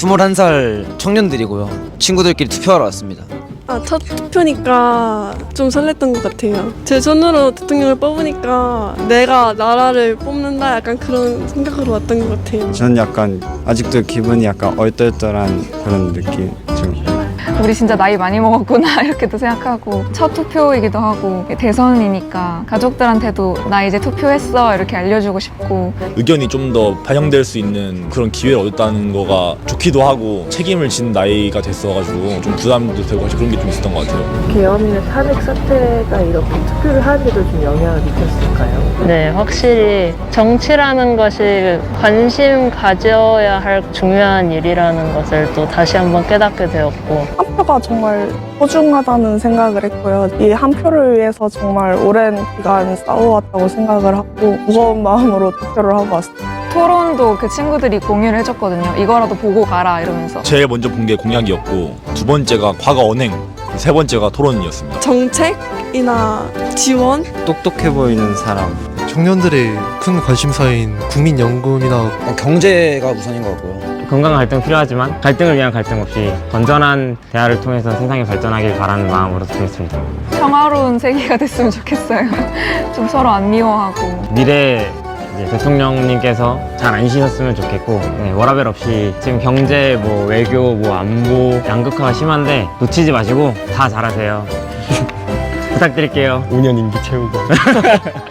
21살 청년들이고요. 친구들끼리 투표하러 왔습니다. 아, 첫 투표니까 좀 설렜던 것 같아요. 제 손으로 대통령을 뽑으니까 내가 나라를 뽑는다 약간 그런 생각으로 왔던 것 같아요. 저는 약간 아직도 기분이 약간 얼떨떨한 그런 느낌 좀 우리 진짜 나이 많이 먹었구나 이렇게도 생각하고 첫 투표이기도 하고 대선이니까 가족들한테도 나 이제 투표했어 이렇게 알려주고 싶고 의견이 좀 더 반영될 수 있는 그런 기회를 얻었다는 거가 좋기도 하고 책임을 진 나이가 됐어가지고 좀 부담도 되고 사실 그런 게 좀 있었던 것 같아요. 계엄이나 탄핵 사태가 이렇게 투표를 하는데도 좀 영향을 미쳤을까요? 네, 확실히 정치라는 것이 관심 가져야 할 중요한 일이라는 것을 또 다시 한번 깨닫게 되었고 한 표가 정말 소중하다는 생각을 했고요. 이 한 표를 위해서 정말 오랜 기간 싸워왔다고 생각을 하고 무거운 마음으로 투표를 하고 왔습니다. 토론도 그 친구들이 공유를 해줬거든요. 이거라도 보고 가라 이러면서 제일 먼저 본 게 공약이었고 두 번째가 과거 언행, 세 번째가 토론이었습니다. 정책이나 지원 똑똑해 보이는 사람 청년들의 큰 관심사인 국민연금이나 경제가 우선인 것 같고요. 건강한 갈등 필요하지만 갈등을 위한 갈등 없이 건전한 대화를 통해서 세상이 발전하길 바라는 마음으로 드리겠습니다. 평화로운 세계가 됐으면 좋겠어요. 좀 서로 안 미워하고 미래 이제 대통령님께서 잘 안 쉬셨으면 좋겠고 네, 워라벨 없이 지금 경제, 뭐 외교, 뭐 안보 양극화가 심한데 놓치지 마시고 다 잘하세요. 부탁드릴게요. 5년 임기 채우고.